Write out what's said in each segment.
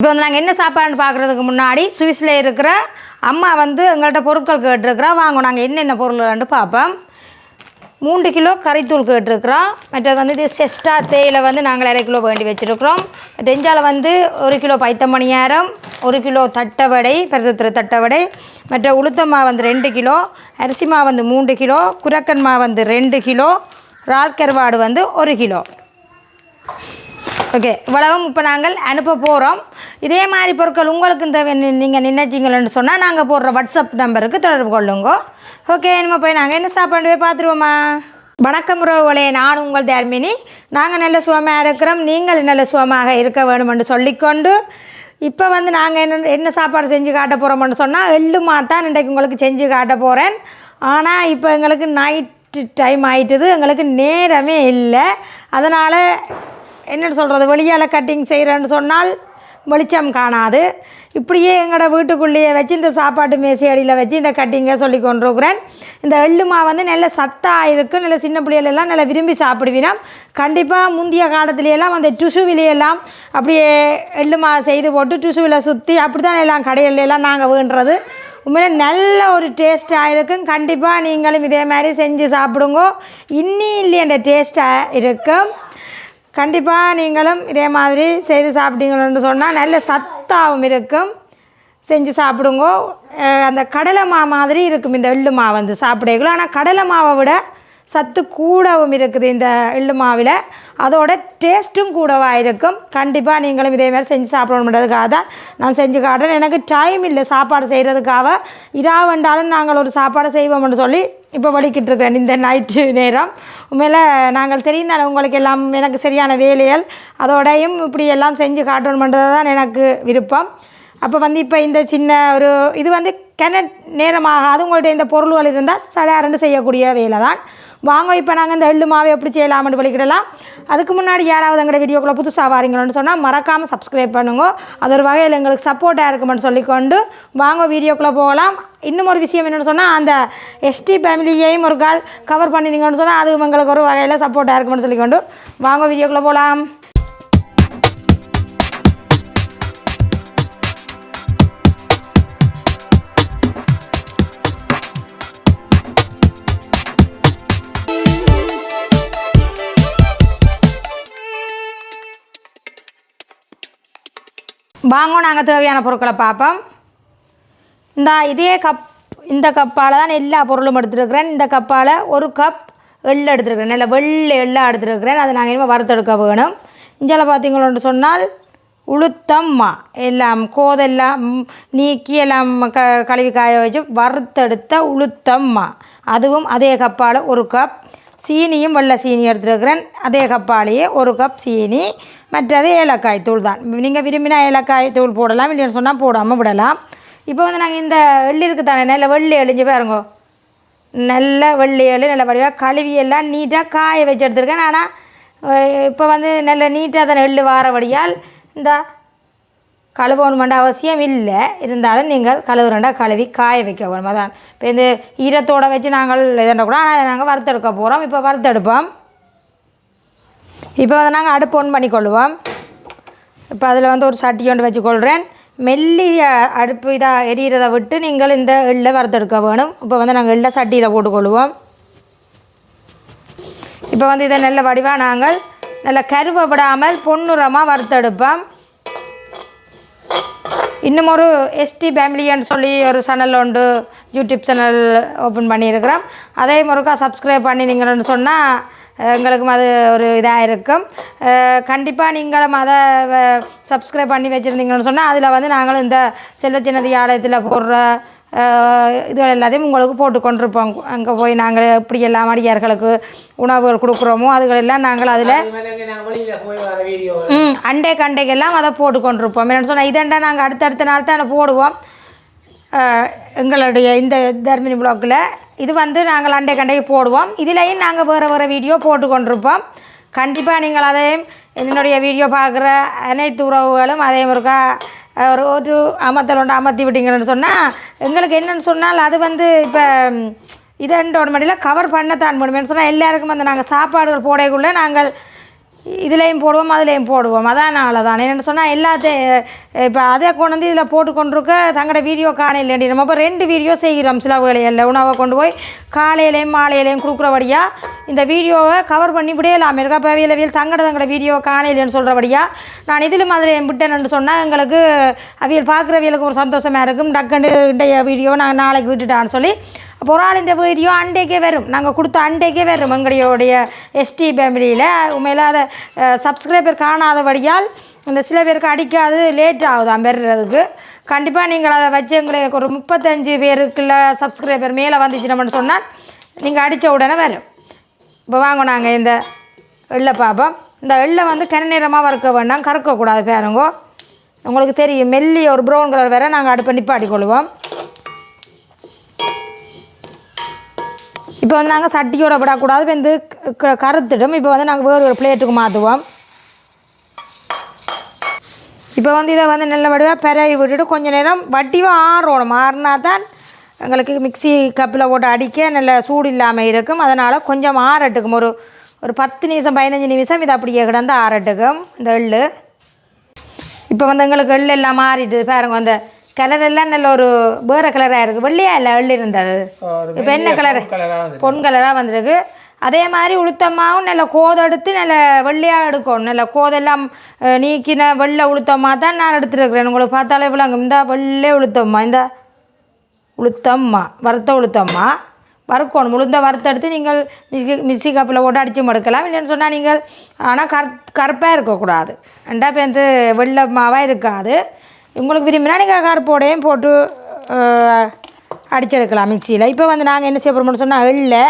இப்போ வந்து நாங்கள் என்ன சாப்பாடுன்னு பார்க்குறதுக்கு முன்னாடி சுவிஸில் இருக்கிற அம்மா வந்து எங்கள்கிட்ட பொருட்கள் கேட்டிருக்கிறோம் வாங்க நாங்கள் என்னென்ன பொருள்னு பார்ப்போம். மூன்று கிலோ கறித்தூள் கேட்டிருக்கிறோம் மற்றது வந்து இது செஸ்டா தேயிலை வந்து நாங்கள் அரை கிலோ வேண்டி வச்சுருக்கிறோம். டெஞ்சால் வந்து ஒரு கிலோ பைத்தமணியாரம் ஒரு கிலோ தட்டவடை பிரதத்திர தட்டவடை. மற்ற உளுத்தம்மா மாவு வந்து ரெண்டு கிலோ அரிசி மாவு வந்து மூன்று கிலோ குரக்கன் மாவு வந்து ரெண்டு கிலோ இறால் கருவாடு வந்து ஒரு கிலோ. ஓகே இவ்வளவும் இப்போ நாங்கள் அனுப்ப போகிறோம் இதே மாதிரி பொருட்கள் உங்களுக்கு இந்த நீங்கள் நினைச்சிங்களன்னு சொன்னால் நாங்கள் போடுற வாட்ஸ்அப் நம்பருக்கு தொடர்பு கொள்ளுங்க. ஓகே இனிமே போய் நாங்கள் என்ன சாப்பாடு போய் பார்த்துருவோமா வணக்கம் உறவுகளே நான் உங்கள் தர்மினி. நாங்கள் நல்ல சுகமாக இருக்கிறோம். நீங்கள் நல்ல சுகமாக இருக்க வேணுமென்று சொல்லிக்கொண்டு இப்போ வந்து நாங்கள் என்ன என்ன சாப்பாடு செஞ்சு காட்ட போகிறோம்னு சொன்னால் எள்ளுமா தான் இன்றைக்கு உங்களுக்கு செஞ்சு காட்ட போகிறேன் ஆனால் இப்போ எங்களுக்கு நைட்டு டைம் ஆயிட்டுது. எங்களுக்கு நேரமே இல்லை. அதனால் என்னென்னு சொல்கிறது வெளியால் கட்டிங் செய்கிறேன்னு சொன்னால் வெளிச்சம் காணாது. இப்படியே எங்களோட வீட்டுக்குள்ளேயே வச்சு இந்த சாப்பாட்டு மேசி அடியில் வச்சு இந்த கட்டிங்கை சொல்லி கொண்டிருக்கிறேன். இந்த எள்ளுமா வந்து நல்ல சத்தாக இருக்குது நல்ல சின்ன பிள்ளைகளெல்லாம் நல்லா விரும்பி சாப்பிடுவீனா கண்டிப்பாக முந்தைய காலத்துலையெல்லாம் அந்த டுசுவிலையெல்லாம் அப்படியே எள்ளுமா செய்து போட்டு டுசுவில் சுற்றி அப்படி தான் எல்லாம் கடையிலெல்லாம் நாங்கள் வேண்டுறது. உண்மையில நல்ல ஒரு டேஸ்ட்டாக இருக்கும். கண்டிப்பாக நீங்களும் இதே மாதிரி செஞ்சு சாப்பிடுங்க. இன்னி இல்லையன்ற டேஸ்ட்டாக இருக்கும். கண்டிப்பாக நீங்களும் இதே மாதிரி செய்து சாப்பிட்டீங்கன்னு சொன்னால் நல்ல சத்தாகவும் இருக்கும். செஞ்சு சாப்பிடுங்க. அந்த கடலை மா மாதிரி இருக்கும் இந்த எள்ளு மாவு வந்து சாப்பிடக்குள்ள ஆனால் கடலை மாவை விட சத்து கூடவும் இருக்குது இந்த எள்ளு மாவில். அதோட டேஸ்ட்டும் கூடவா இருக்கும் கண்டிப்பாக நீங்களும் இதே மாதிரி செஞ்சு சாப்பிடணுன்றதுக்காக தான் நான் செஞ்சு காட்டுறேன். எனக்கு டைம் இல்லை சாப்பாடு செய்கிறதுக்காக இராவண்டாலும் நாங்கள் ஒரு சாப்பாடு செய்வோம்னு சொல்லி இப்போ வலிக்கிட்டு இருக்கிறேன் இந்த நைட்டு நேரம். உண்மையில் நாங்கள் தெரியும் தானே உங்களுக்கு எல்லாம் எனக்கு சரியான வேலைகள் அதோடையும் இப்படி எல்லாம் செஞ்சு காட்டணுன்றது தான் எனக்கு விருப்பம். அப்போ வந்து இப்போ இந்த சின்ன ஒரு இது வந்து கிண நேரமாகாது. உங்கள்கிட்ட இந்த பொருள்கள் இருந்தால் சடாரண்டு செய்யக்கூடிய வேலை தான் வாங்க இப்போ நாங்கள் இந்த எள்ளு மாவை எப்படி செய்யலாம்னு வலிக்கிடலாம் அதுக்கு முன்னாடி யாராவது எங்களோட வீடியோக்குள்ளே புதுசாக வாரீங்களோன்னு சொன்னால் மறக்காமல் சப்ஸ்கிரைப் பண்ணுங்க. அது ஒரு வகையில் எங்களுக்கு சப்போர்ட்டாக இருக்குமென்னு சொல்லிக்கொண்டு வாங்க வீடியோக்குள்ளே போகலாம். இன்னும் ஒரு விஷயம் என்னென்னு சொன்னால் அந்த எஸ்டி ஃபேமிலியையும் ஒரு கால் கவர் பண்ணினீங்கன்னு சொன்னால் அது எங்களுக்கு ஒரு வகையில் சப்போர்ட்டாக இருக்குமென்னு சொல்லிக்கொண்டு வாங்க வீடியோக்குள்ளே போகலாம். வாங்கும் நாங்கள் தேவையான பொருட்களை பார்ப்போம். இந்த இதே கப் இந்த கப்பால் தான் எல்லா பொருளும் எடுத்துருக்கிறேன். இந்த கப்பால் ஒரு கப் எள்ளு எடுத்துருக்கிறேன். நல்ல வெள்ளை எள்ளாக எடுத்துருக்கிறேன். அதை நாங்கள் இனிமேல் வறுத்தெடுக்க வேணும். இஞ்சால் பார்த்தீங்களோன்னு சொன்னால் உளுத்தம்மா எல்லாம் கோதெல்லாம் நீக்கி எல்லாம் க கழுவி காய வச்சு வறுத்தெடுத்த உளுத்தம்மா. அதுவும் அதே கப்பால் ஒரு கப் சீனியும் வெள்ளை சீனி எடுத்துருக்கிறேன். அதே கப்பாலேயே ஒரு கப் சீனி மற்றது ஏலக்காய் தூள் தான். நீங்கள் விரும்பினா ஏலக்காய் தூள் போடலாம் இல்லைன்னு சொன்னால் போடாமல் விடலாம். இப்போ வந்து நாங்கள் இந்த எள்ளு இருக்குது தானே நல்ல வெள்ளி எழிஞ்சு பாருங்க. நல்ல வெள்ளி எள்ளு நல்ல வடிவாக கழுவி எல்லாம் நீட்டாக காய வச்சு எடுத்துருக்கேன். ஆனால் இப்போ வந்து நல்ல நீட்டாக தானே எள்ளு வாரபடியால் இந்த கழுவணுமெண்ட அவசியம் இல்லை. இருந்தாலும் நீங்கள் கழுவுறண்டா கழுவி காய வைக்க வேணும். அதான். இப்போ இந்த ஈரத்தோடு வச்சு நாங்கள் இதண்ட கூட ஆனால் நாங்கள் வறுத்தெடுக்க போகிறோம் இப்போ வறுத்தெடுப்போம். இப்போ வந்து நாங்கள் அடுப்பு ஒன் பண்ணிக்கொள்வோம். இப்போ அதில் வந்து ஒரு சட்டி கொண்டு வச்சுக்கொள்கிறேன் மெல்லிய அடுப்பு இதாக எரியிறதை விட்டு நீங்கள் இந்த எள்ளை வறுத்தெடுக்க வேணும். இப்போ வந்து நாங்கள் எள்ளை சட்டியில் போட்டுக்கொள்வோம். இப்போ வந்து இதை நல்ல வடிவாக நாங்கள் நல்ல கருவை விடாமல் பொன்னுரமாக வறுத்தெடுப்போம். இன்னும் ஒரு எஸ்டி ஃபேமிலின்னு சொல்லி ஒரு சேனல் உண்டு. யூடியூப் சேனல் ஓப்பன் பண்ணியிருக்கிறோம். அதே முறைக்கா சப்ஸ்கிரைப் நீங்கள் சொன்னால் எங்களுக்கும் அது ஒரு இதாக இருக்கும். கண்டிப்பாக நீங்களும் அதை சப்ஸ்கிரைப் பண்ணி வச்சுருந்தீங்கன்னு சொன்னால் அதில் வந்து நாங்களும் இந்த செல்வ சின்னதி ஆலயத்தில் போடுற இதுகள் எல்லாத்தையும் உங்களுக்கு போட்டு கொண்டிருப்போம். அங்கே போய் நாங்கள் எப்படி எல்லாம் அடியார்களுக்கு உணவுகள் கொடுக்குறோமோ அதுகளெல்லாம் நாங்கள் அதில் அண்டை கண்டைக்கெல்லாம் அதை போட்டு கொண்டிருப்போம். என்னென்னு சொன்னால் இதண்டா நாங்கள் அடுத்தடுத்த நாள் தான் போடுவோம். எங்களுடைய இந்த தர்மினி பிளாக்கில் இது வந்து நாங்கள் அண்டை கண்டைக்கு போடுவோம். இதுலேயும் நாங்கள் வேறு வேறு வீடியோ போட்டு கொண்டிருப்போம் கண்டிப்பாக நீங்கள் அதையும் என்னுடைய வீடியோ பார்க்குற அனைத்து உறவுகளும் அதே முறைக்கா ஒரு ஒரு அமர்த்தல் ஒன்று அமர்த்தி விட்டீங்கன்னு சொன்னால் எங்களுக்கு என்னன்னு சொன்னால் அது வந்து இப்போ இதண்டோட மடியில் கவர் பண்ணத்தான் முடியும்னு சொன்னால் எல்லாருக்கும் வந்து நாங்கள் சாப்பாடுகள் போடக்குள்ளே நாங்கள் இதுலேயும் போடுவோம் அதுலேயும் போடுவோம். அதனால தான் என்னென்னு சொன்னால் எல்லாத்தையும் இப்போ அதே கொண்டு வந்து இதில் போட்டு கொண்டிருக்க தங்களோட வீடியோ காணையில் நம்ம இப்போ ரெண்டு வீடியோ செய்கிறோம் சில வேலைகளில் உணவை கொண்டு போய் காலையிலையும் மாலையிலையும் கொடுக்குறபடியாக இந்த வீடியோவை கவர் பண்ணி விடையலாம் இருக்கா? இப்போ வீல வீல் தங்கட தங்கட வீடியோ காணையிலன்னு சொல்கிறபடியாக நான் இதில் மாதிரி விட்டேன்னு சொன்னால் எங்களுக்கு அவியல் பார்க்குறவியலுக்கு ஒரு சந்தோஷமாக இருக்கும். டக்குன்னு இன்றைய வீடியோ நான் நாளைக்கு விட்டுட்டான்னு சொல்லி அப்போ ஒரு ஆளுடைய வீடியோ அண்டைக்கே வரும். நாங்கள் கொடுத்த அண்டைக்கே வரும் எங்களுடைய எஸ்டி ஃபேமிலியில் உண்மையில் அதை சப்ஸ்கிரைபர் காணாதபடியால் இந்த சில பேருக்கு அடிக்காது லேட் ஆகுதான் பெறுறதுக்கு. கண்டிப்பாக நீங்கள் அதை வச்சு எங்களுக்கு ஒரு முப்பத்தஞ்சு பேருக்குள்ள சப்ஸ்கிரைபர் மேலே வந்துச்சுனோம்னு சொன்னால் நீங்கள் அடித்த உடனே வரும். இப்போ வாங்க நாங்கள் இந்த எள்ளை பார்ப்போம் இந்த எள்ளை வந்து கெண்ணீரமாக வறுக்க வேண்டாம் கறக்கக்கூடாது பேருங்கோ. உங்களுக்கு தெரியும் மெல்லிய ஒரு ப்ரௌன் கலர் வேறு நாங்கள் அடுப்பை நிப்பாட்டி கொள்வோம். இப்போ வந்து நாங்கள் சட்டியோட விடக்கூடாது. இப்போ வந்து க- கருத்துடும். இப்போ வந்து நாங்கள் வேறு ஒரு பிளேட்டுக்கு மாற்றுவோம். இப்போ வந்து இதை வந்து நல்ல வடிவாக பெரவி விட்டுட்டு கொஞ்சம் நேரம் வட்டிவாக ஆறணும். ஆறுனா தான் எங்களுக்கு மிக்ஸி கப்பில் போட்டு அடிக்க நல்ல சூடு இல்லாமல் இருக்கும். அதனால் கொஞ்சம் ஆறட்டுக்கும். ஒரு ஒரு பத்து நிமிஷம் பதினஞ்சு நிமிஷம் இது அப்படியே கிடந்து ஆறட்டுக்கும். இந்த எள்ளு. இப்போ வந்து எங்களுக்கு எள்ளு எல்லாம் மாறிட்டு பாருங்க. அந்த கலர் எல்லாம் நல்ல ஒரு வேறு கலராக இருக்குது வெள்ளையா இல்லை எள்ளு இருந்தது இப்போ என்ன கலர் பொன் கலராக வந்திருக்கு. அதே மாதிரி உளுத்தமாவும் நல்ல கோதெடுத்து நல்ல வெள்ளையாக எடுக்கணும். நல்ல கோதெல்லாம் நீக்கின வெள்ளை உளுத்தம்மா தான் நான் எடுத்துருக்கிறேன். உங்களுக்கு பார்த்தாலே விளங்கும் இந்த வெள்ளை உளுத்தம்மா இந்த உளுத்தம்மா வறுத்த உளுத்தம்மா. வறுக்கணும். உளுந்த வறுத்தெடுத்து நீங்கள் மிக்சி மிக்சி கப்பில் போட்டு அடித்து மடுக்கலாம். இல்லைன்னு சொன்னால் நீங்கள் ஆனால் கர் கருப்பாக இருக்கக்கூடாது. ரெண்டா பேருந்து வெள்ளை மாவாக இருக்காது. உங்களுக்கு விரும்பினா நீங்கள் கருப்போடையும் போட்டு அடிச்செடுக்கலாம் மிக்சியில். இப்போ வந்து நாங்கள் என்ன செய்ய போகிறோம்னு சொன்னால் எள்ளை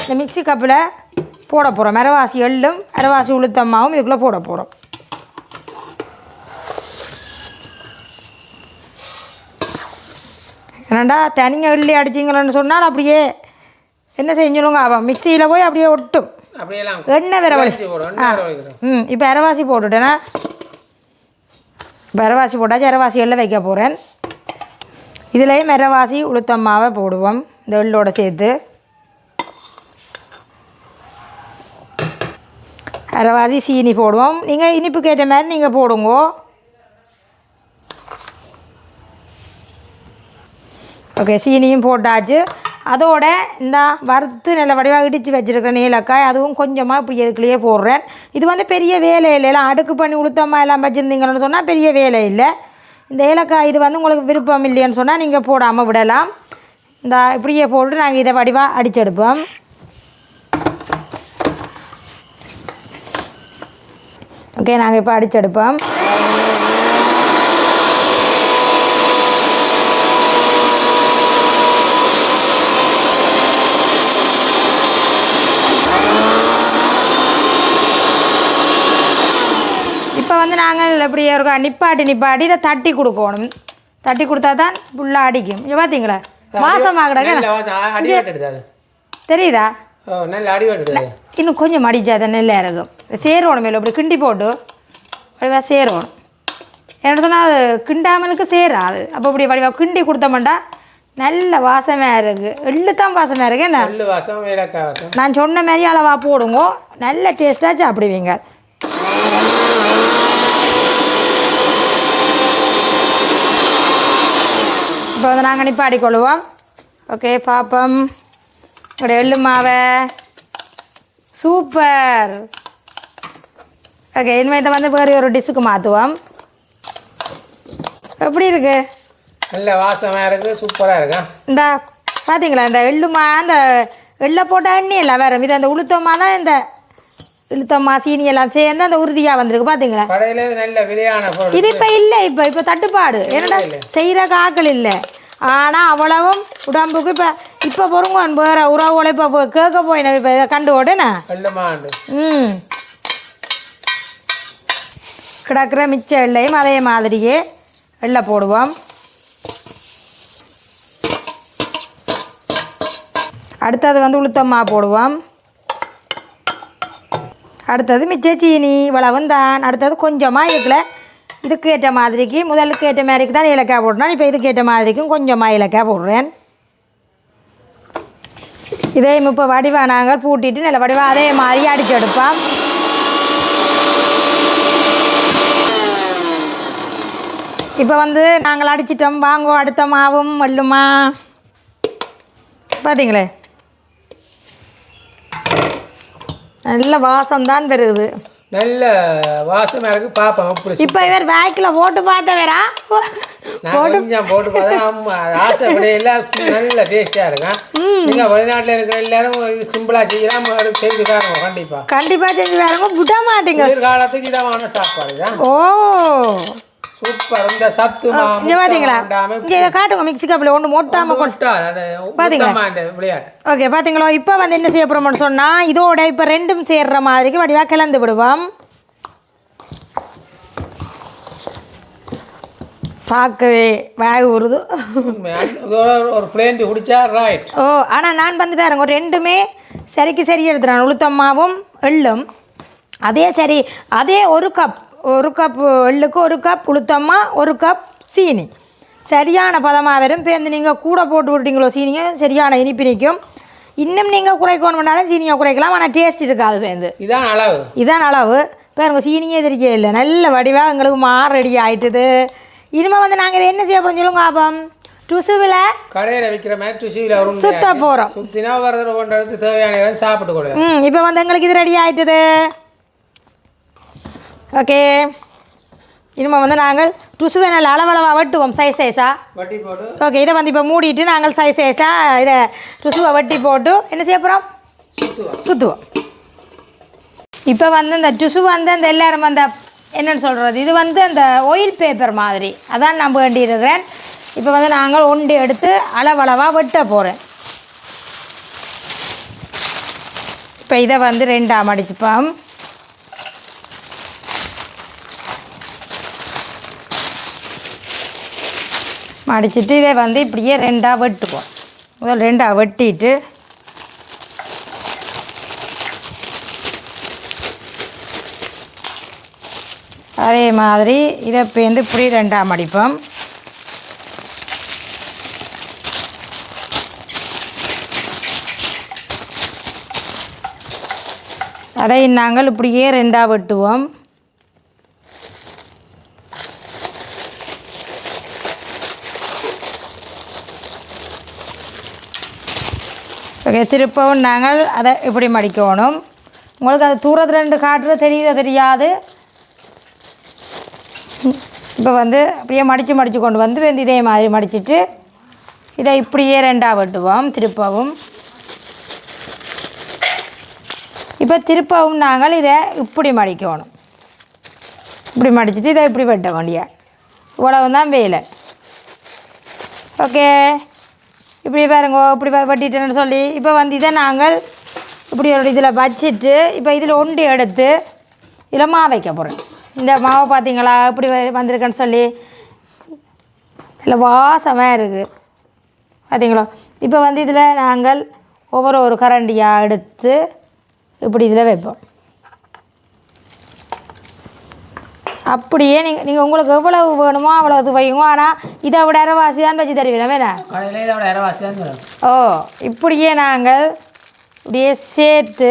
இந்த மிக்சி கப்பில் போட போகிறோம் மரவாசி எள்ளும் மரவாசி உளுத்தம்மாவும் இதுக்குள்ளே போட போகிறோம் ஏன்னாண்டா தனியாக எள்ளி அடிச்சிங்களன்னு சொன்னால் அப்படியே என்ன செஞ்சுலுங்க அவன் மிக்சியில் போய் அப்படியே ஒட்டும். எண்ணெய் வேற வழி குழஞ்சி போடும் எண்ணெய் வர வைக்கிறோம் ம் இப்போ அரைவாசி போட்டுட்டேன்னா இப்போ போட்டால் ஜரவாசி எல்லாம் வைக்க போகிறேன் இதுலேயும் அரைவாசி உளுத்தம்மாவை போடுவோம். இந்த எள்ளோட சேர்த்து. அரைவாசி சீனி போடுவோம். நீங்கள் இனிப்புக்கு ஏற்ற மாதிரி நீங்கள் போடுங்கோ. ஓகே சீனியும் போட்டாச்சு. அதோட இந்த வறுத்து நல்ல வடிவாக இடித்து வச்சுருக்கிற நீலக்காய் அதுவும் கொஞ்சமாக இப்படி எதுக்குள்ளேயே போடுறேன். இது வந்து பெரிய வேலை இல்லை. எல்லாம் அடுக்கு பண்ணி உளுத்தமாக எல்லாம் வச்சுருந்தீங்கன்னு சொன்னால் பெரிய வேலை இல்லை. இந்த ஏலக்காய் இது வந்து உங்களுக்கு விருப்பம் இல்லைன்னு சொன்னால் நீங்கள் போடாமல் விடலாம். இந்த இப்படியே போட்டு நாங்கள் இதை வடிவாக அடிச்செடுப்போம். ஓகே நாங்கள் இப்போ அடிச்செடுப்போம் இப்போ வந்து நாங்கள் இப்படி ஒரு நிப்பாட்டி நிப்பாட்டி இதை தட்டி கொடுக்கணும். தட்டி கொடுத்தா தான் ஃபுல்லாக அடிக்கும். இங்கே பார்த்தீங்களா நல்ல கிடக்கு தெரியுதா? இன்னும் கொஞ்சம் மடிச்சா தான் நெல்லை இருக்கும் சேரோணும் மேலே. இப்படி கிண்டி போட்டு வடிவாக சேரோணும். என்ன சொன்னால் அது கிண்டாமலுக்கு சேராது. அப்போ இப்படி வடிவாக கிண்டி கொடுத்தோம்டா நல்ல வாசமாக இருக்குது எள்ளு தான் வாசமாக இருக்கு. என்ன? நான் சொன்ன மாதிரி அளவாக போடுங்க. நல்ல டேஸ்ட்டாக சாப்பிடுவீங்க. இப்போ வந்து நாங்கள் நிப்பாடி கொள்ளுவோம். ஓகே பாப்பம். உங்களோட எள்ளு மாவை. சூப்பர் ஓகே இனிமேல் இதை வந்து வேறு ஒரு டிஷ்ஷுக்கு மாற்றுவோம் எப்படி இருக்கு? நல்ல வாசமா இருக்கு சூப்பரா இருக்கா? இந்த பார்த்தீங்களா இந்த எள்ளுமா அந்த எள்ளை போட்ட எண்ணெய் எல்லாம் வேறு இது அந்த உளுத்தமா தான் இந்த இழுத்தம்மா சீனி எல்லாம் சேர்ந்து அந்த உறுதியாக வந்திருக்கு பார்த்தீங்களா இது இப்போ இல்லை இப்போ இப்போ தட்டுப்பாடு. என்னடா செய்கிற காக்கள் இல்லை. ஆனால் அவ்வளவும் உடம்புக்கு இப்போ இப்போ பொறுங்க வேற உறவுகளை இப்போ கேட்க போய் இப்போ இதை கண்டு ஓடுனா ம். கிடக்கிற மிச்ச எள்ளையும் அதே மாதிரியே எள்ளை போடுவோம். அடுத்தது வந்து உளுத்தம்மா போடுவோம். அடுத்தது மிச்ச சீனி இவ்வளவும் தான் அடுத்தது கொஞ்சமாக இதுக்குள்ள இதுக்கு ஏற்ற மாதிரிக்கு முதலுக்கு ஏற்ற மாதிரிக்கு தான் ஏலக்காய் போடுறேன் இப்போ இதுக்கு ஏற்ற மாதிரிக்கும் கொஞ்சமாக ஏலக்காய் போடுறேன். இதையும் இப்போ வடிவா நாங்கள் பூட்டிட்டு நல்ல வடிவா அதே மாதிரி அடித்து எடுப்போம். இப்போ வந்து நாங்கள் அடிச்சிட்டோம். வாங்குவோம் அடுத்த மாவும் வல்லுமா பார்த்தீங்களே நல்ல வாசம்தான் வருது நல்ல வாசமாக இருக்கு பார்ப்போம் அப்படி இப்போ இவர் பேக்கில் போட்டு பார்த்தவரா? போட்டு பார்த்தா ஆமா ஆசைப்படி எல்லாம் நல்ல டேஸ்டாக இருக்கும். நீங்கள் வெளிநாட்டில் இருக்கிற எல்லாரும் இது சிம்பிளாக செய்யலாம் செய்து பாருங்க கண்டிப்பாக கண்டிப்பாக செஞ்சு வேறங்க விட மாட்டீங்க. குளிர்காலத்துக்கு இதமான சாப்பாடு தான் ஓ. சூப்பர். இந்த சத்து மாவு இங்கே பார்த்தீங்களா உண்டாம இங்கே இதை காட்டுங்க மிக்ஸி கப்பில் ஒன்று இந்த விளையாட்டு. ஓகே பார்த்தீங்களா இப்போ வந்து என்ன செய்ய போகிறோம்னு சொன்னால் இதோட இப்போ ரெண்டும் சேர்ற மாதிரிக்கு வடிவாக கிளந்து விடுவோம். பார்க்கவே வேக? இதோட ஒரு பிளேண்டி குடிச்சா ரைட் ஓ ஆனால் நான் வந்து பாருங்க ரெண்டுமே சரிக்கு சரி எடுத்துறேன். உளுத்தம்மாவும் எள்ளும். அதே சரி அதே ஒரு கப் ஒரு கப் எள்ளுக்கு ஒரு கப் உளுத்தம்மா ஒரு கப் சீனி. சரியான பதமாக வரும். இப்போ வந்து நீங்கள் கூட போட்டு விட்டீங்களோ சீனியை சரியான இனிப்பு நிற்கும். இன்னும் நீங்கள் குறைக்கணும்னாலும் சீனியை குறைக்கலாம் ஆனால் டேஸ்ட் இருக்காது சேர்ந்து இதான் அளவு. இதான் அளவு. பாருங்க சீனியே தெரிய இல்லை. நல்ல வடிவாக எங்களுக்கு மாறு ரெடி ஆயிட்டுது. இனிமேல் வந்து நாங்கள் இதை என்ன செய்ய போகிறோம் சொல்லுங்க ஆபம். டுசுவில் கடையில் விற்கிற மாதிரி வரும் சுத்த போகிறோம் சுத்தினா வரது தேவையான இடம் சாப்பிட்டு கொடுங்க. ம் இப்போ வந்து எங்களுக்கு இது ரெடி ஆயிட்டுது. ஓகே இனிமேல் வந்து நாங்கள் டுசுவை நல்ல அளவளவாக வெட்டுவோம் சைஸ் சைஸாக ஓகே இதை வந்து இப்போ மூடிட்டு நாங்கள் சைஸ் சைஸாக இதை டுசுவை வெட்டி போட்டு என்ன செய்ய போகிறோம் சுற்றுவோம் இப்போ வந்து இந்த டுசு வந்து அந்த எல்லாரும் அந்த என்னன்னு சொல்கிறது இது வந்து அந்த ஆயில் பேப்பர் மாதிரி. அதான் நான் வேண்டியிருக்கிறேன் இப்போ வந்து நாங்கள் ஒண்டி எடுத்து அளவளவாக வெட்ட போகிறேன் இப்போ இதை வந்து ரெண்டாக மடிச்சுப்போம் மடிச்சிட்டு இதை வந்து இப்படியே ரெண்டாக வெட்டுவோம். முதல் ரெண்டாக வெட்டிட்டு அதே மாதிரி இதை பேந்து இப்படி ரெண்டாக மடிப்போம். அதை நாங்கள் இப்படியே ரெண்டாக வெட்டுவோம். ஓகே திருப்பவும் நாங்கள் அதை இப்படி மடிக்கணும். உங்களுக்கு அது தூரத்தில் ரெண்டு காட்டுறது தெரியுதோ தெரியாது? இப்போ வந்து அப்படியே மடித்து மடித்து கொண்டு வந்து வந்து இதே மாதிரி மடிச்சிட்டு இதை இப்படியே ரெண்டாக வெட்டுவோம் திருப்பவும். இப்போ திருப்பவும் நாங்கள் இதை இப்படி மடிக்கணும். இப்படி மடிச்சிட்டு இதை இப்படி வெட்ட வேண்டிய. இவ்வளவு தான் வேலை. ஓகே. இப்படி பாருங்க இப்படி வ- வெட்டிட்டேன்னு சொல்லி இப்போ வந்து இதை நாங்கள் இப்படி ஒரு இதில் வச்சுட்டு இப்போ இதில் ஒண்டி எடுத்து இதில் மாவு வைக்க போகிறேன் இந்த மாவை பார்த்தீங்களா இப்படி வந்திருக்கேன்னு வந்திருக்குன்னு சொல்லி இல்லை வாசமாக இருக்குது பார்த்தீங்களா இப்போ வந்து இதில் நாங்கள் ஒவ்வொரு ஒரு கரண்டியாக எடுத்து இப்படி இதில் வைப்போம். அப்படியே நீங்கள் நீங்கள் உங்களுக்கு எவ்வளவு வேணுமோ அவ்வளோ இது வைங்க ஆனால் இதை விட அரைவாசி தான் வச்சு தருவீங்க வேணா. ஓ இப்படியே நாங்கள் இப்படியே சேர்த்து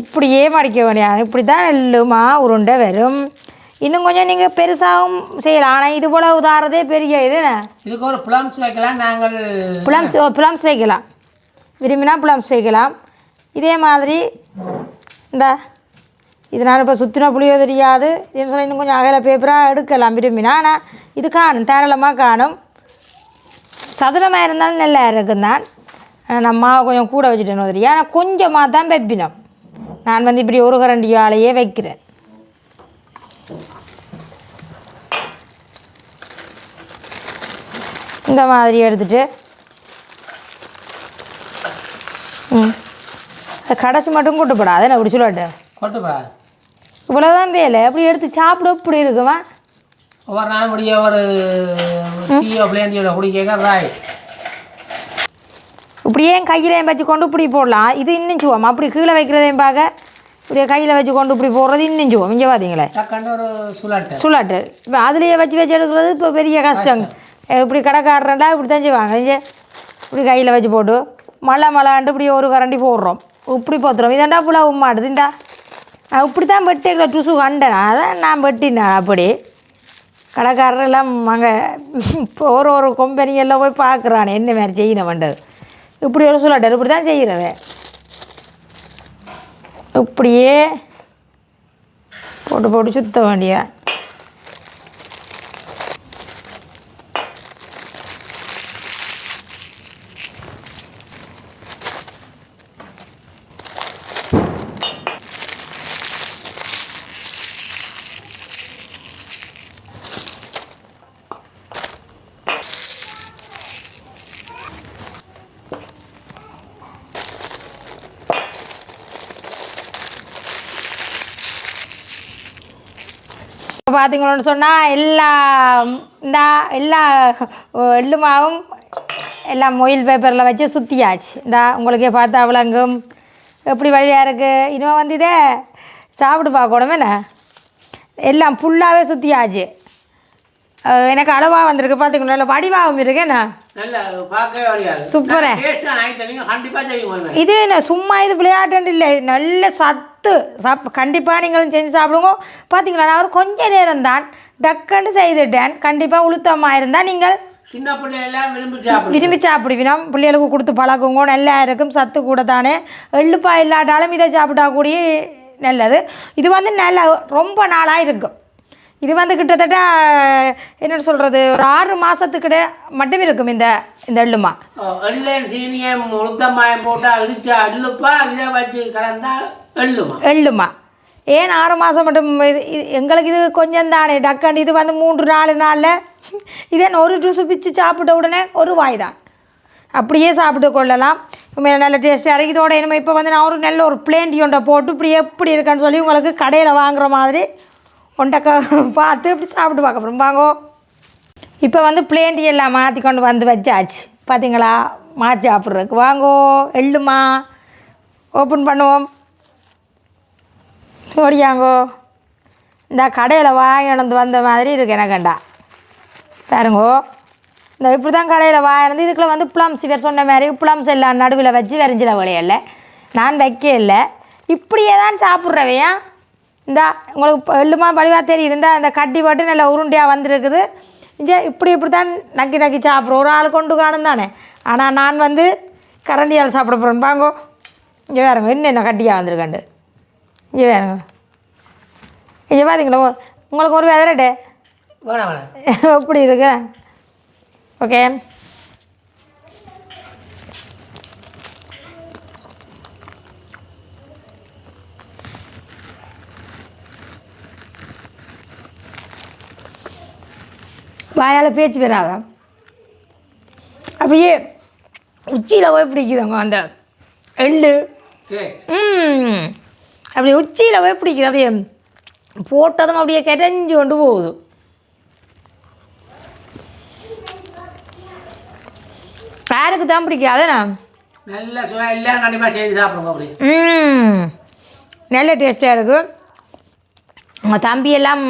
இப்படியே மடிக்க வேண்டிய இப்படி தான் எள்ளுமா உருண்டை வரும். இன்னும் கொஞ்சம் நீங்கள் பெருசாகவும் செய்யலாம். ஆனால் இது போல உதாரதே பெரிய இது இதுக்கு ஒரு பிளம்ஸ் வைக்கலாம் நாங்கள் புலம்ஸ் புலம்ஸ் வைக்கலாம். விரும்பினா புலம்ஸ் வைக்கலாம். இதே மாதிரி இந்த இதனால் இப்போ சுற்றின புளியோ தெரியாது. என்ன சொல்லி இன்னும் கொஞ்சம் அகல பேப்பராக எடுக்கலாம் விரும்பினா. ஆனால் இது காணும் தாராளமாக காணும். சதுரமாக இருந்தாலும் நல்லா இருக்கும் தான் நான் மாவை கொஞ்சம் கூட வச்சுட்டேன்னு தெரியும் ஆனால் கொஞ்சமாக தான் வெப்பினோம். நான் வந்து இப்படி ஒரு கரண்டியாலேயே வைக்கிறேன். இந்த மாதிரி எடுத்துட்டு ம். கடைசி மட்டும் கூட்டப்படாது என்ன இப்படி சொல்லட்டேன் கொட்டுப்பா. இவ்வளோதான் வேலை. அப்படி எடுத்து சாப்பிட இப்படி இருக்குமா? ஒவ்வொரு நாள் முடிய ஒரு டீயோ பிளேண்டியோட குடிக்க ராய் இப்படியே கையிலையும் வச்சு கொண்டு இப்படி போடலாம். இது இன்னும் சுவம் அப்படி கீழே வைக்கிறதையும் பார்க்க இப்படியே கையில் வச்சு கொண்டு இப்படி போடுறது இன்னும் சுவம் இங்கே பார்த்தீங்களே ஒரு சுலாட்டு இப்போ அதுலேயே வச்சு வச்சு எடுக்கிறது இப்போ பெரிய கஷ்டம். இப்படி கடைக்காரண்டா இப்படி தான் செய்வாங்க. இங்கே இப்படி கையில் வச்சு போட்டு மழை மழைன்ட்டு இப்படி ஒரு கரண்டி போடுறோம். இப்படி போத்துறோம். இதண்டா புலா உம்மாடுது இந்தா. இப்படி தான் வெட்டிக்கல டுசு கண்டேன். அதான் நான் வெட்டினேன் அப்படி. கடைக்காரர் எல்லாம் அங்கே இப்போ ஒரு ஒரு கம்பெனியெல்லாம் போய் பார்க்குறானே என்ன மாதிரி செய்யணும் வண்டது இப்படி ஒரு சொல்லாட்டார் இப்படி தான் செய்கிறவன். இப்படியே போட்டு போட்டு சுத்த வேண்டிய பார்த்தீங்களோன்னு சொன்னால் எல்லா இந்த எல்லா எள்ளுமாவும் எல்லாம் மொயில் பேப்பரில் வச்சு சுற்றியாச்சு இந்த உங்களுக்கே பார்த்தா விளங்கும் எப்படி வழியாக இருக்குது இனிமே வந்து இதே சாப்பிட்டு பார்க்கணுமே என்ன? எல்லாம் ஃபுல்லாகவே சுற்றியாச்சு எனக்கு அளவாக வந்திருக்கு. பார்த்துக்கணும் நல்ல வடிவாகவும் இருக்கு. என்ன? நல்ல பார்க்கவே வழியாது சூப்பரே. இது என்ன? சும்மா இது விளையாட்டு இல்லை. நல்ல சத்து. சாப் கண்டிப்பாக நீங்களும் செஞ்சு சாப்பிடுங்க. பார்த்தீங்களா நான் ஒரு கொஞ்ச நேரம் தான் டக்குன்னு செய்துட்டேன். கண்டிப்பாக உளுத்தமாக இருந்தால் நீங்கள் சின்ன விரும்பி சாப்பிடுங்க. விரும்பி பிள்ளைகளுக்கு கொடுத்து பழகுங்க. நல்லா இருக்கும். சத்து கூட தானே. எள்ளுப்பா இல்லாட்டாலும் இதை சாப்பிட்டா கூடிய நல்லது. இது வந்து நல்ல ரொம்ப நாளாக இருக்கும் இது வந்து கிட்டத்தட்ட என்னென்னு சொல்கிறது ஒரு ஆறு மாதத்துக்கிட்ட மட்டும் இருக்கும் இந்த இந்த எள்ளுமா எள்ளையும் சீனியும் உளுத்தமாயம் போட்டால் இடிச்சா எள்ளுப்பா இதை வச்சு கலந்தா எள்ளுமா? எள்ளுமா. ஏன் ஆறு மாதம் மட்டும் இது எங்களுக்கு இது கொஞ்சம் தானே டக்கன் இது வந்து மூன்று நாலு நாளில் இதே ஒரு ஜூஸு பிச்சு சாப்பிட்ட உடனே ஒரு வாய் தான் அப்படியே சாப்பிட்டு கொள்ளலாம். நல்ல டேஸ்ட்டாக இருக்குது இதோட இனிமேல் இப்போ வந்து நான் ஒரு நல்ல ஒரு பிளேண்டி ஒன்றை போட்டு இப்படி எப்படி இருக்குன்னு சொல்லி உங்களுக்கு கடையில் வாங்குற மாதிரி ஒண்டக்கா பார்த்து இப்படி சாப்பிட்டு பார்க்க போகிறோம் வாங்கோ. இப்போ வந்து பிளேண்டி எல்லாம் மாற்றி கொண்டு வந்து வச்சாச்சு. பார்த்தீங்களா மாற்றி சாப்பிட்றதுக்கு. வாங்கோ எள்ளுமா. ஓப்பன் பண்ணுவோம். ஓடியாங்கோ இந்த கடையில் வாங்கினது வந்த மாதிரி இருக்கு எனக்குண்டா. பாருங்கோ. இந்த இப்படி தான் கடையில் வாங்கினது இதுக்குள்ள வந்து ப்ளம்ஸ் இவர் சொன்ன மாதிரி ப்ளம்ஸ் எல்லாம் நடுவில் வச்சு வரைஞ்சிட விளையல்ல நான் வைக்க இல்லை. இப்படியே தான் சாப்பிட்றவையா? இந்த உங்களுக்கு எள்ளுமா வடிவாக தெரியுது. இந்த இந்த கட்டி போட்டு நல்ல உருண்டையாக வந்திருக்குது. இங்கே இப்படி இப்படி தான் நக்கி நக்கி சாப்பிட்றோம். ஒரு ஆள் கொண்டு காணும் தானே. ஆனால் நான் வந்து கரண்டியால் சாப்பிட போகிறேன் பாங்கோ. இங்கே வேறுங்க இன்னும் என்ன கட்டியாக வந்திருக்காண்டு. இங்கே வேறுங்க இங்கே பார்த்தீங்களா உங்களுக்கு ஒரு வெதரட்டே. எப்படி இருக்கு? ஓகே. வாயால் பேச்சு வராத? அப்படியே உச்சியில் போய் பிடிக்குதுங்க அந்த எள்ளு. அப்படியே உச்சியில் போய் பிடிக்குது. அப்படியே போட்டதும் அப்படியே கிடஞ்சி கொண்டு போகுது. யாருக்கு தான் பிடிக்காதுண்ணா நல்ல சுவை எல்லாம் கண்டிப்பாக செஞ்சு சாப்பிடுங்க அப்படி. ம். நல்ல டேஸ்ட்டாக இருக்கும் உங்கள் தம்பி எல்லாம்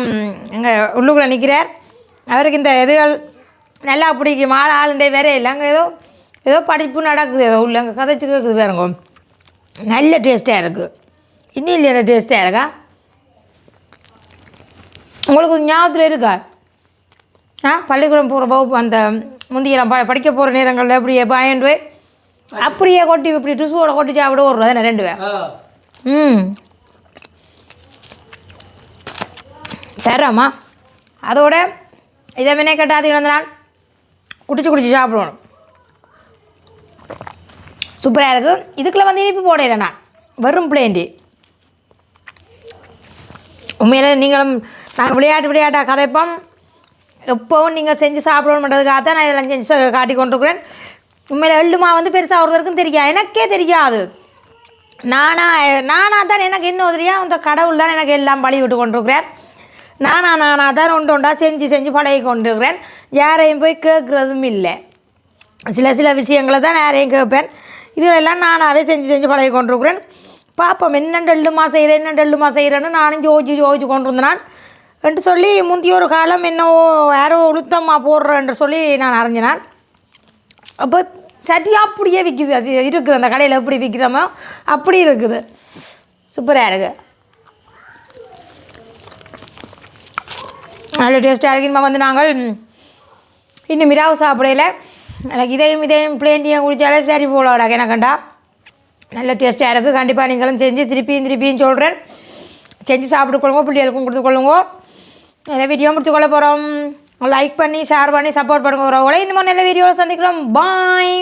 எங்கள் உள்ளுக்குள்ளே நிற்கிறார் அவருக்கு இந்த இதுகள் நல்லா பிடிக்கும். ஆள் ஆளுண்டே வேற இல்லை. அங்கே ஏதோ ஏதோ படிப்பு நடக்குது. ஏதோ உள்ள அங்கே கதைச்சு கேட்குது வேறுங்க நல்ல டேஸ்ட்டாக இருக்குது இன்னும் இல்லையா டேஸ்ட்டாக இருக்கா? உங்களுக்கு ஞாபகத்தில் இருக்கா? ஆ பள்ளிக்கூடம் போகிற வகுப்பு அந்த முந்தியெல்லாம் ப படிக்க போகிற நேரங்களில் அப்படியே பாயண்டு போய் அப்படியே கொட்டி இப்படி டுசுவோட கொட்டி சாப்பிட ஒரு தானே ரெண்டு பேர் ம். தரமா அதோட இதை வினை கட்டாதீங்க வந்து நான் குடிச்சு குடிச்சு சாப்பிடுவோம் சூப்பராக இருக்குது இதுக்குள்ளே வந்து இனிப்பு போடையில நான் வெறும் பிளேண்டி உண்மையில் நீங்களும் நாங்கள் விளையாட்டு விளையாட்டாக கதைப்போம் எப்போவும் நீங்கள் செஞ்சு சாப்பிடணுன்றதுக்காக தான் நான் இதெல்லாம் செஞ்சு காட்டி கொண்டிருக்கிறேன் உண்மையில் எள்ளுமா வந்து பெருசாக ஒருத்தருக்கும் தெரியாது எனக்கே தெரியாது நானா நானாக தான் எனக்கு இன்னும் உதவியா அந்த கடவுள் தான் எனக்கு எல்லாம் பழி விட்டு கொண்டிருக்கிறேன் நானா நானா தான் ஒன்று ஒன்றா செஞ்சு செஞ்சு பழகி கொண்டிருக்கிறேன். யாரையும் போய் கேட்குறதும் இல்லை. சில சில விஷயங்களை தான் யாரையும் கேட்பேன். இதுலெல்லாம் நானாகவே செஞ்சு செஞ்சு பழகி கொண்டிருக்கிறேன். பார்ப்போம் என்ன டெல்லுமா செய்கிறேன் என்ன டெல்லுமா செய்கிறேன்னு நானும் ஜோதிச்சு ஜோதிச்சு கொண்டிருந்தேன். என்று சொல்லி முந்தைய ஒரு காலம் என்னவோ யாரோ உளுத்தம்மா போடுறேன்னு சொல்லி நான் அறிஞ்சினான். அப்போ சட்டி அப்படியே விற்கிது இருக்குது அந்த கடையில் எப்படி விற்கிறோமோ அப்படி இருக்குது. சூப்பராக இருக்குது நல்ல டேஸ்ட்டாக இருக்குமா வந்து நாங்கள். இன்னும் மிராவு சாப்பிடையில எனக்கு இதையும் இதையும் பிளேண்டியும் குடித்தாலே சரி போலடா எனக்குண்டா நல்ல டேஸ்ட்டாக இருக்குது கண்டிப்பாக நீங்களும் செஞ்சு திருப்பியும் திருப்பியும் சொல்கிறேன் செஞ்சு சாப்பிட்டு கொள்ளுங்க பிள்ளைகளுக்கும் கொடுத்து கொள்ளுங்க. இந்த வீடியோ முடிச்சு கொள்ள போகிறோம் லைக் பண்ணி ஷேர் பண்ணி சப்போர்ட் பண்ணுங்க ஒரு இன்னும் நல்ல வீடியோவில் சந்திக்கிறோம். பாய்